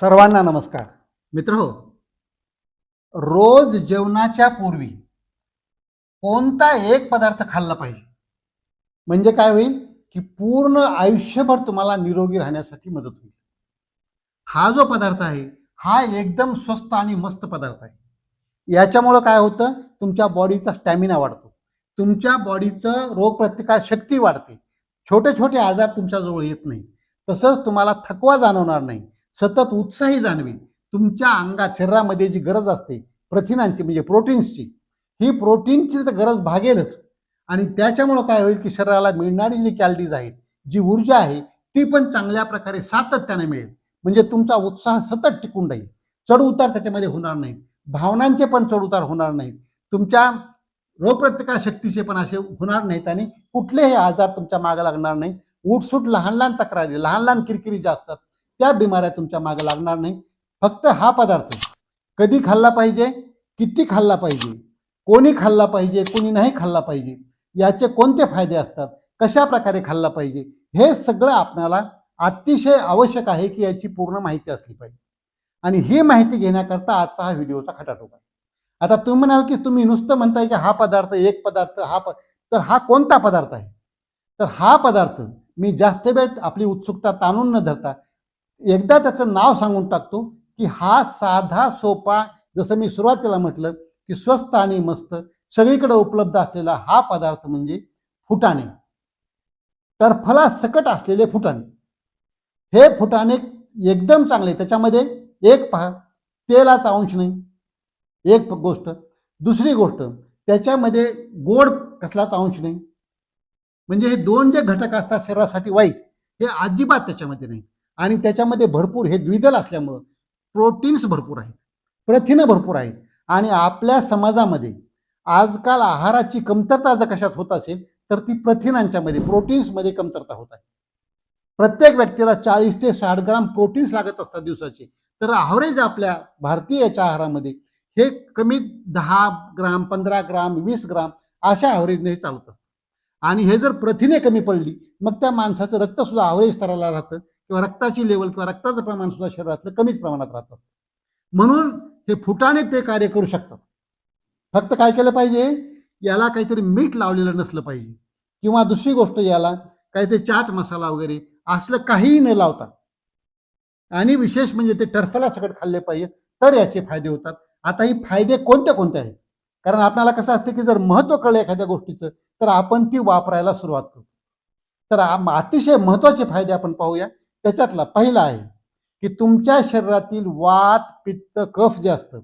सर्वांना नमस्कार. मित्र हो. रोज जेवणाच्या पूर्वी कोणता एक पदार्थ खाल्ला पाहिजे? म्हणजे काय होईल? की पूर्ण आयुष्यभर तुम्हाला निरोगी राहण्यासाठी मदत होईल. हा जो पदार्थ आहे हा एकदम स्वस्त आणि मस्त पदार्थ आहे. याच्यामुळं काय होतं? तुमच्या बॉडीचा स्टॅमिना वाढतो. तुमच्या बॉडीचं रोगप्रतिकार शक्ती वाढते. छोटे छोटे आजार तुमच्याजवळ येत नाही. तसंच तुम्हाला थकवा जाणवणार नाही. सतत उत्साही जाणवेल. तुमच्या अंगात शरीरामध्ये जी गरज असते प्रथिनांची म्हणजे प्रोटीन्सची ही प्रोटीनची तर गरज भागेलच. आणि त्याच्यामुळं काय होईल की शरीराला मिळणारी जी कॅलरीज आहेत जी ऊर्जा आहे ती पण चांगल्या प्रकारे सातत्याने मिळेल. म्हणजे तुमचा उत्साह सतत टिकून राहील. चढउतार त्याच्यामध्ये होणार नाहीत. भावनांचे पण चढउतार होणार नाहीत. तुमच्या रोगप्रतिकार शक्तीचे पण असे होणार नाहीत आणि कुठलेही आजार तुमच्या मागे लागणार नाही. उठसूट लहान लहान तक्रारी लहान लहान किरकिरी ज्या असतात त्या बिमाऱ्या तुमच्या मागे लागणार नाही. फक्त हा पदार्थ कधी खाल्ला पाहिजे किती खाल्ला पाहिजे कोणी खाल्ला पाहिजे कोणी नाही खाल्ला पाहिजे याचे कोणते फायदे असतात कशा प्रकारे खाल्ला पाहिजे हे सगळं आपणाला अतिशय आवश्यक आहे की याची पूर्ण माहिती असली पाहिजे. आणि ही माहिती घेण्याकरता आजचा हा व्हिडिओचा खटाटोप आहे आता तुम्ही म्हणाल की तुम्ही नुसतं म्हणताय की हा पदार्थ एक पदार्थ हा प तर हा कोणता पदार्थ आहे? तर हा पदार्थ मी जास्त वेळ आपली उत्सुकता ताणून न धरता एकदा त्याचं नाव सांगून टाकतो की हा साधा सोपा जसं मी सुरुवातीला म्हटलं की स्वस्त आणि मस्त सगळीकडे उपलब्ध असलेला हा पदार्थ म्हणजे फुटाणे. टरफला सकट असलेले फुटाणे. हे फुटाणे एकदम चांगले त्याच्यामध्ये एक पहा तेलाचा अंश नाही. एक गोष्ट. दुसरी गोष्ट त्याच्यामध्ये गोड कसलाच अंश नाही. म्हणजे हे दोन जे घटक असतात शरीरासाठी वाईट हे अजिबात त्याच्यामध्ये नाही. आणि त्याच्यामध्ये भरपूर हे द्विदल असल्यामुळं प्रोटीन्स भरपूर आहेत. प्रथिनं भरपूर आहेत. आणि आपल्या समाजामध्ये आजकाल आहाराची कमतरता जर कशात होत असेल तर ती प्रथिनांच्यामध्ये प्रोटीन्समध्ये कमतरता होत आहे. प्रत्येक व्यक्तीला चाळीस ते साठ ग्राम प्रोटीन्स लागत असतात दिवसाचे. तर ॲव्हरेज आपल्या भारतीय याच्या आहारामध्ये हे कमी दहा ग्राम पंधरा ग्राम वीस ग्राम अशा ॲव्हरेजने हे चालत असतं. आणि हे जर प्रथिने कमी पडली मग त्या माणसाचं रक्त सुद्धा ॲव्हरेज स्तराला राहतं किंवा रक्ताची लेवल किंवा रक्ताचं प्रमाण सुद्धा शरीरातलं कमीच प्रमाणात राहत असतं. म्हणून हे फुटाणे ते कार्य करू शकतात. फक्त काय केलं पाहिजे? याला काहीतरी मीठ लावलेलं नसलं पाहिजे. किंवा दुसरी गोष्ट याला काहीतरी चाट मसाला वगैरे असलं काहीही न लावता. आणि विशेष म्हणजे ते टर्फला सकट खाल्ले पाहिजे तर याचे फायदे होतात. आता ही फायदे कोणते कोणते आहेत? कारण आपल्याला कसं असतं की जर महत्त्व कळलं एखाद्या गोष्टीचं तर आपण ती वापरायला सुरुवात करतो. तर अतिशय महत्त्वाचे फायदे आपण पाहूया. त्याच्यातला पहिला आहे की तुमच्या शरीरातील वात पित्त कफ जे असतं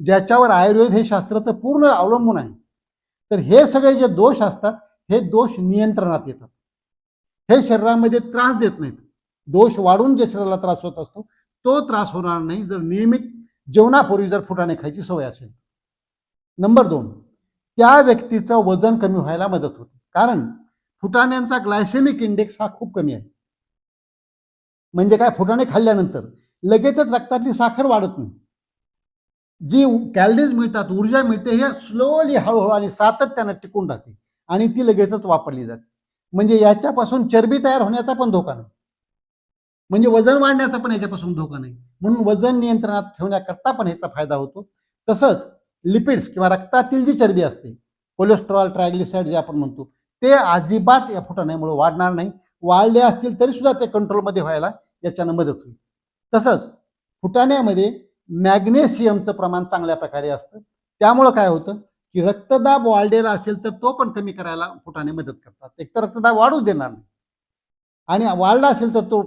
ज्याच्यावर आयुर्वेद हे शास्त्र तर पूर्ण अवलंबून आहे. तर हे सगळे जे दोष असतात हे दोष नियंत्रणात येतात. हे शरीरामध्ये त्रास देत नाहीत. दोष वाढून जे शरीराला त्रास होत असतो तो त्रास होणार नाही. जर नियमित जेवणापूर्वी जर फुटाणे खायची सवय असेल. नंबर दोन त्या व्यक्तीचं वजन कमी व्हायला मदत होते. कारण फुटाण्यांचा ग्लायसेमिक इंडेक्स हा खूप कमी आहे. म्हणजे काय? फुटाणे खाल्ल्यानंतर लगेचच रक्तातली साखर वाढत नाही. जी कॅलरीज मिळतात ऊर्जा मिळते हे स्लोली हळूहळू आणि सातत्यानं टिकून राहते. आणि ती लगेचच वापरली जाते. म्हणजे याच्यापासून चरबी तयार होण्याचा पण धोका नाही. म्हणजे वजन वाढण्याचा पण याच्यापासून धोका नाही. म्हणून वजन नियंत्रणात ठेवण्याकरता पण ह्याचा फायदा होतो. तसंच लिपिड्स किंवा रक्तातील जी चरबी असते कोलेस्ट्रॉल ट्रायग्लिसाइड जे आपण म्हणतो ते अजिबात या फुटाण्यामुळे वाढणार नाही. वाढले असतील तरी सुद्धा ते कंट्रोलमध्ये व्हायला याच्यानं मदत होईल. तसंच फुटाण्यामध्ये मॅग्नेशियमचं प्रमाण चांगल्या प्रकारे असतं. त्यामुळं काय होतं की रक्तदाब वाढलेला असेल तर तो पण कमी करायला फुटाणे मदत करतात. एक तर रक्तदाब वाढू देणार नाही. आणि वाढला असेल तर तो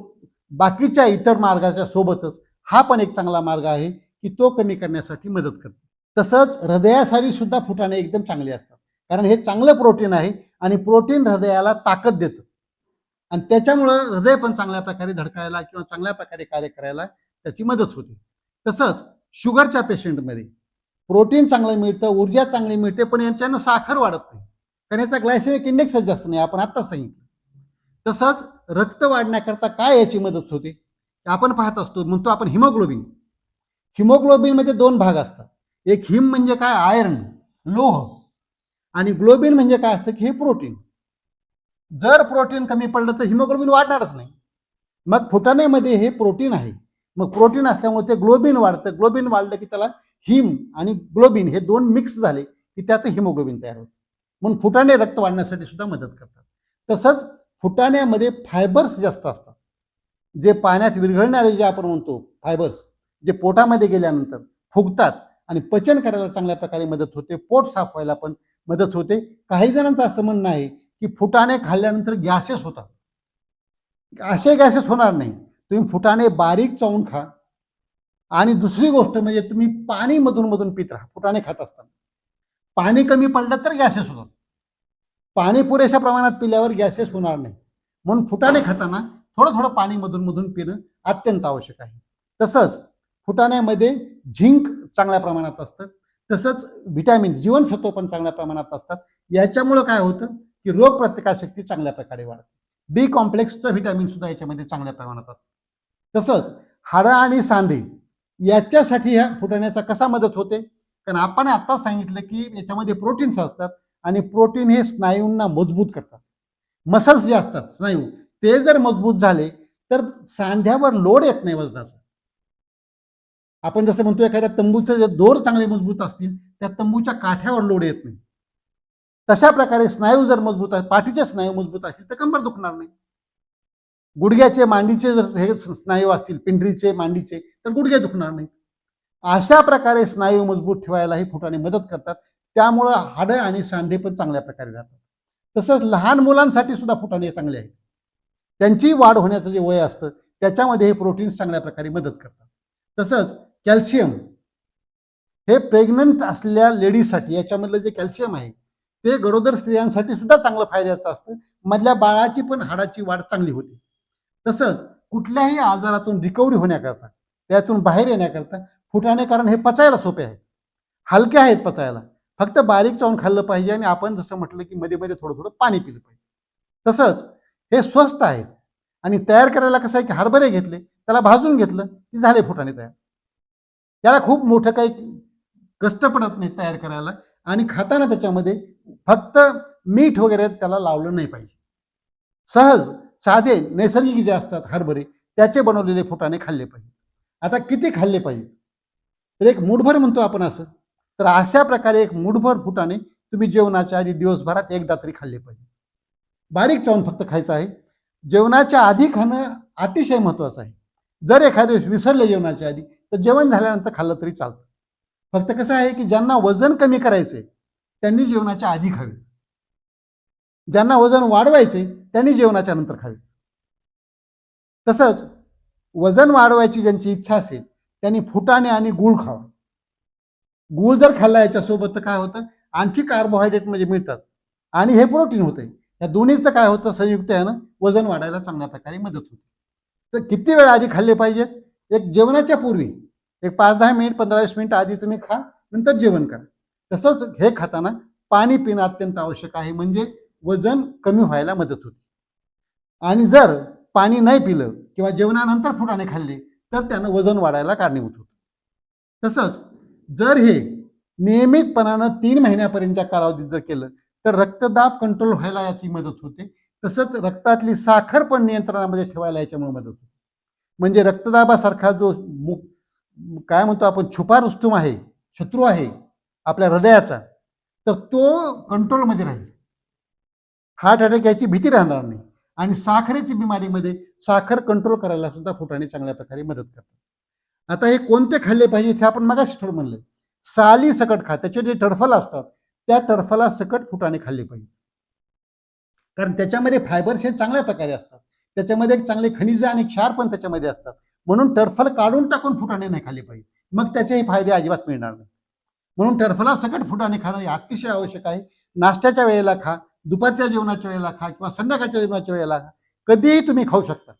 बाकीच्या इतर मार्गाच्या सोबतच हा पण एक चांगला मार्ग आहे की तो कमी करण्यासाठी मदत करतो. तसंच हृदयासाठी सुद्धा फुटाणे एकदम चांगले असतात. कारण हे चांगलं प्रोटीन आहे आणि प्रोटीन हृदयाला ताकद देतं. आणि त्याच्यामुळं हृदय पण चांगल्या प्रकारे धडकायला किंवा चांगल्या प्रकारे कार्य करायला त्याची मदत होते. तसंच शुगरच्या पेशंटमध्ये प्रोटीन चांगलं मिळतं ऊर्जा चांगली मिळते पण यांच्यानं साखर वाढत नाही. कारण याचा ग्लायसेमिक इंडेक्सच जास्त नाही आपण आत्ताच सांगितलं. तसंच रक्त वाढण्याकरता काय याची मदत होते? आपण पाहत असतो म्हणतो आपण हिमोग्लोबिन. हिमोग्लोबिनमध्ये दोन भाग असतात. एक हिम म्हणजे काय? आयर्न लोह. आणि ग्लोबिन म्हणजे काय असतं की हे प्रोटीन. जर प्रोटीन कमी पडलं तर हिमोग्लोबिन वाढणारच नाही. मग फुटाण्यामध्ये हे प्रोटीन आहे. मग प्रोटीन असल्यामुळे ते ग्लोबिन वाढतं. ग्लोबिन वाढलं की त्याला हिम आणि ग्लोबिन हे दोन मिक्स झाले की त्याचं हिमोग्लोबिन तयार होतं. म्हणून फुटाणे रक्त वाढण्यासाठी सुद्धा मदत करतात. तसंच फुटाण्यामध्ये फायबर्स जास्त असतात. जे पाण्यात विरघळणारे जे आपण म्हणतो फायबर्स जे पोटामध्ये गेल्यानंतर फुगतात आणि पचन करायला चांगल्या प्रकारे मदत होते पोट साफ व्हायला पण मदत होते. काही जणांचं असं म्हणणं आहे की फुटाणे खाल्ल्यानंतर गॅसेस होतात. असे गॅसेस होणार नाही. तुम्ही फुटाणे बारीक चावून खा. आणि दुसरी गोष्ट म्हणजे तुम्ही पाणी मधून मधून पित राहा. फुटाणे खात असताना. पाणी कमी पडलं तर गॅसेस होतात. पाणी पुरेशा प्रमाणात पिल्यावर गॅसेस होणार नाही. म्हणून फुटाणे खाताना थोडं थोडं पाणी मधून मधून पिणं अत्यंत आवश्यक आहे. तसंच फुटाण्यामध्ये झिंक चांगल्या प्रमाणात असतं. तसंच व्हिटॅमिन जीवनसत्व पण चांगल्या प्रमाणात असतात. याच्यामुळं काय होतं की रोग प्रतिकारशक्ती चांगल्या प्रकारे वाढते. बी कॉम्प्लेक्सचं व्हिटॅमिन सुद्धा याच्यामध्ये चांगल्या प्रमाणात असतं. तसंच हाडं आणि सांधे याच्यासाठी ह्या फुटाण्याचा कसा मदत होते? कारण आपण आता सांगितलं की याच्यामध्ये प्रोटीन्स असतात आणि प्रोटीन हे स्नायूंना मजबूत करतात. मसल्स जे असतात स्नायू ते जर मजबूत झाले तर सांध्यावर लोड येत नाही वजनाचा. आपण जसं म्हणतो एखाद्या तंबूचे जे दोर चांगले मजबूत असतील त्या तंबूच्या काठ्यावर लोड येत नाही. तशा प्रकारे स्नायू जर मजबूत आहे पाठीचे स्नायू मजबूत असतील तर कंबर दुखणार नाही. गुडघ्याचे मांडीचे जर हे स्नायू असतील पिंडरीचे मांडीचे तर गुडघे दुखणार नाही अशा प्रकारे स्नायू मजबूत ठेवायला हे फुटाणे मदत करतात. त्यामुळं हाडं आणि सांधे पण चांगल्या प्रकारे राहतात. तसंच लहान मुलांसाठी सुद्धा फुटाणे चांगले आहेत. त्यांची वाढ होण्याचं जे वय असतं त्याच्यामध्ये हे प्रोटीन्स चांगल्या प्रकारे मदत करतात. तसंच कॅल्शियम हे प्रेग्नंट असलेल्या लेडीजसाठी याच्यामधलं जे कॅल्शियम आहे ते गरोदर स्त्रियांसाठी सुद्धा चांगलं फायद्याचं असतं. मधल्या बाळाची पण हाडाची वाढ चांगली होते. तसंच कुठल्याही आजारातून रिकव्हरी होण्याकरता त्यातून बाहेर येण्याकरता फुटाणे कारण हे पचायला सोपे आहे हलके आहेत पचायला. फक्त बारीक चावून खाल्लं पाहिजे आणि आपण जसं म्हटलं की मध्ये मध्ये थोडं थोडं पाणी पिलं पाहिजे. तसंच हे स्वस्त आहेत. आणि तयार करायला कसं आहे की हरभरे घेतले त्याला भाजून घेतलं की झाले फुटाणे तयार. त्याला खूप मोठं काही कष्ट पडत नाही तयार करायला आणि खाताना त्याच्यामध्ये फक्त मीठ वगैरे त्याला लावलं नाही पाहिजे. सहज साधे नैसर्गिक जे असतात हरभरे त्याचे बनवलेले फुटाणे खाल्ले पाहिजे. आता किती खाल्ले पाहिजे? तर एक मुठभर म्हणतो आपण असं. तर अशा प्रकारे एक मुठभर फुटाणे तुम्ही जेवणाच्या आधी दिवसभरात एकदा तरी खाल्ले पाहिजे. बारीक चावून फक्त खायचं आहे. जेवणाच्या आधी खाणं अतिशय महत्त्वाचं आहे. जर एखाद्या वेळेस विसरले जेवणाच्या आधी तर जेवण झाल्यानंतर खाल्लं तरी चालतं. फक्त कसं आहे की ज्यांना वजन कमी करायचे त्यांनी जेवणाच्या आधी खावे. ज्यांना वजन वाढवायचे त्यांनी जेवणाच्या नंतर खावे. तसंच वजन वाढवायची ज्यांची इच्छा असेल त्यांनी फुटाणे आणि गूळ खावा. गूळ जर खाल्ला याच्यासोबत तर काय होतं? आणखी कार्बोहायड्रेट म्हणजे मिळतात. आणि हे प्रोटीन होते या दोन्हीचं काय होतं? संयुक्त यानं वजन वाढायला चांगल्या प्रकारे मदत होते. तर किती वेळ आधी खाल्ले पाहिजेत? एक जेवणाच्या पूर्वी एक पाच दहा मिनिट पंधरा वीस मिनिट आधी तुम्ही खा नंतर जेवण करा. तसंच हे खाताना पाणी पिणं अत्यंत आवश्यक आहे. म्हणजे वजन कमी व्हायला मदत होते. आणि जर पाणी नाही पिलं किंवा जेवणानंतर फुटाणे खाल्ले तर त्यानं वजन वाढायला कारणीभूत होतं. तसंच जर हे नियमितपणानं तीन महिन्यापर्यंतच्या कालावधीत जर केलं तर रक्तदाब कंट्रोल व्हायला याची मदत होते. तसंच रक्तातली साखर पण नियंत्रणामध्ये ठेवायला याच्यामुळे मदत होते. म्हणजे रक्तदाबासारखा जो मु काय म्हणतो आपण छुपा रुस्तुम आहे शत्रू आहे आपल्या हृदयाचा तर तो कंट्रोलमध्ये राहील. हार्ट अटॅक याची भीती राहणार नाही. आणि साखरेची बिमारीमध्ये साखर कंट्रोल करायला सुद्धा फुटाणे चांगल्या प्रकारे मदत करतात. आता हे कोणते खाल्ले पाहिजे हे आपण मगाशी थोडं म्हणलं साली सकट खा त्याचे जे टरफल असतात त्या टर्फला सकट फुटाने खाल्ले पाहिजे. कारण त्याच्यामध्ये फायबर्स हे चांगल्या प्रकारे असतात. त्याच्यामध्ये चांगले खनिज आणि क्षार पण त्याच्यामध्ये असतात. म्हणून टर्फल काढून टाकून फुटाणे नाही खाल्ले पाहिजे. मग त्याचेही फायदे अजिबात मिळणार नाही. म्हणून टर्फला सकट फुटाणे खाणं हे अतिशय आवश्यक आहे. नाश्त्याच्या वेळेला खा दुपारच्या जेवणाच्या वेळेला खा किंवा संध्याकाळच्या जेवणाच्या वेळेला खा. कधीही तुम्ही खाऊ शकता.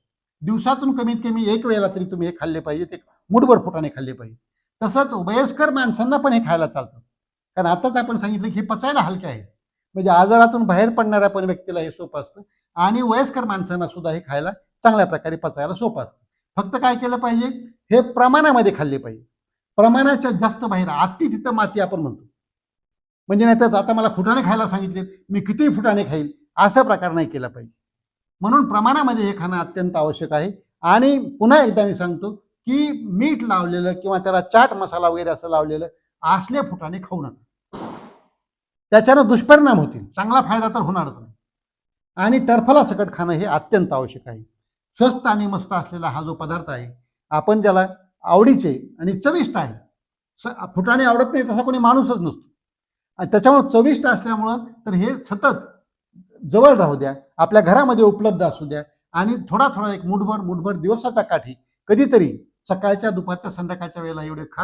दिवसातून कमीत कमी एक वेळेला तरी तुम्ही हे खाल्ले पाहिजे. ते मुठभर फुटाने खाल्ले पाहिजे. तसंच वयस्कर माणसांना पण हे खायला चालतं. कारण आताच आपण सांगितलं की हे पचायला हलके आहे म्हणजे आजारातून बाहेर पडणाऱ्या पण व्यक्तीला हे सोपं असतं. आणि वयस्कर माणसांना सुद्धा हे खायला चांगल्या प्रकारे पचायला सोपं असतं. फक्त काय केलं पाहिजे? हे प्रमाणामध्ये खाल्ले पाहिजे. प्रमाणाच्या जास्त बाहेर आती तिथं माती आपण म्हणतो. म्हणजे नाही तर आता मला फुटाणे खायला सांगितले मी कितीही फुटाणे खाईल असा प्रकार नाही केला पाहिजे. म्हणून प्रमाणामध्ये हे खाणं अत्यंत आवश्यक आहे. आणि पुन्हा एकदा मी सांगतो की मीठ लावलेलं किंवा त्याला चाट मसाला वगैरे असं लावलेलं असले फुटाणे खाऊ नका. त्याच्यानं दुष्परिणाम होतील. चांगला फायदा तर होणारच नाही. आणि टर्फला सकट खाणं हे अत्यंत आवश्यक आहे. स्वस्त आणि मस्त असलेला हा जो पदार्थ आहे आपण ज्याला आवडीचे आणि चविष्ट आहे स फुटाणे आवडत नाही तसा कोणी माणूसच नसतो. आणि त्याच्यामुळे चविष्ट असल्यामुळं तर हे सतत जवळ राहू द्या आपल्या घरामध्ये उपलब्ध असू द्या आणि थोडा थोडा एक मुठभर मुठभर दिवसाच्या काठी कधीतरी सकाळच्या दुपारच्या संध्याकाळच्या वेळेला एवढे खा.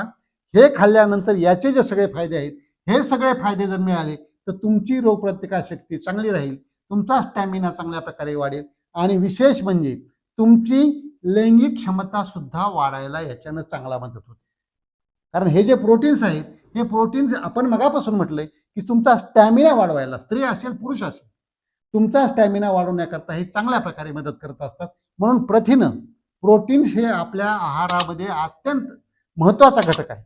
हे खाल्ल्यानंतर याचे जे सगळे फायदे आहेत हे सगळे फायदे जर मिळाले तर तुमची रोगप्रतिकारशक्ती चांगली राहील तुमचा स्टॅमिना चांगल्या प्रकारे वाढेल आणि विशेष म्हणजे तुमची लैंगिक क्षमता सुद्धा वाढायला याच्यानं चांगला मदत होते. कारण हे जे प्रोटीन्स आहेत हे प्रोटीन्स आपण मगापासून म्हटलंय की तुमचा स्टॅमिना वाढवायला स्त्री असेल पुरुष असेल तुमचा स्टॅमिना वाढवण्याकरता हे चांगल्या प्रकारे मदत करत असतात. म्हणून प्रथिनं प्रोटीन्स हे आपल्या आहारामध्ये अत्यंत महत्त्वाचा घटक आहे.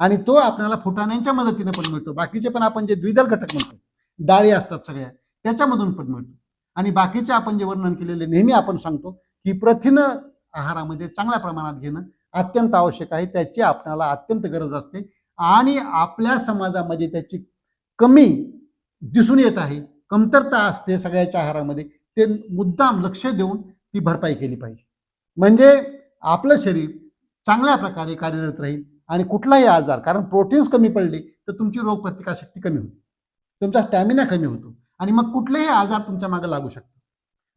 आणि तो आपल्याला फुटाण्यांच्या मदतीने पण मिळतो. बाकीचे पण आपण जे द्विदल घटक म्हणतो डाळी असतात सगळ्या त्याच्यामधून पण मिळतो. आणि बाकीचे आपण जे वर्णन केलेले नेहमी आपण सांगतो की प्रथिनं आहारामध्ये चांगल्या प्रमाणात घेणं अत्यंत आवश्यक आहे. त्याची आपल्याला अत्यंत गरज असते. आणि आपल्या समाजामध्ये त्याची कमी दिसून येत आहे कमतरता असते सगळ्याच्या आहारामध्ये ते मुद्दाम लक्ष देऊन ती भरपाई केली पाहिजे. म्हणजे आपलं शरीर चांगल्या प्रकारे कार्यरत राहील आणि कुठलाही आजार कारण प्रोटीन्स कमी पडले तर तुमची रोगप्रतिकारशक्ती कमी होते. तुमचा स्टॅमिना कमी होतो. आणि मग कुठलेही आजार तुमच्या मागे लागू शकतो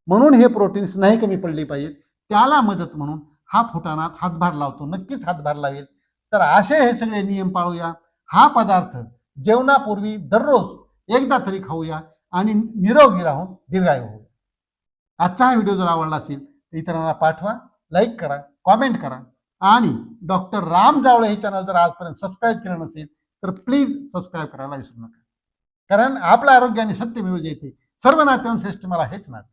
म्हणून हे प्रोटीन्स नाही कमी पडले पाहिजेत त्याला मदत म्हणून हा फुटाणात हातभार लावतो. नक्कीच हातभार लावेल. तर असे हे सगळे नियम पाळूया. हा पदार्थ जेवणापूर्वी दररोज एकदा तरी खाऊया आणि निरोगी राहून दीर्घायू होऊया आजचा हा व्हिडिओ जर आवडला असेल तर इतरांना पाठवा लाईक करा कॉमेंट करा. आणि डॉक्टर राम जावळे हे चॅनल जर आजपर्यंत सबस्क्राईब केलं नसेल तर प्लीज सबस्क्राईब करायला विसरू नका. कारण आपलं आरोग्य आणि मिळू येते. सर्व नात्यांश्रेष्ठ मला हेच नाते.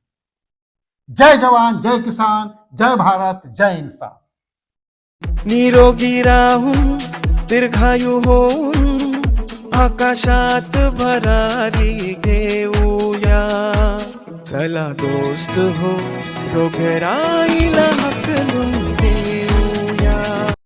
जय जवान जय किसान जय भारत जय इन्सान निरोगी राहून दीर्घायू होऊन आकाशात भरारी घेऊया. चला दोस्त हो रोगराईला हकलून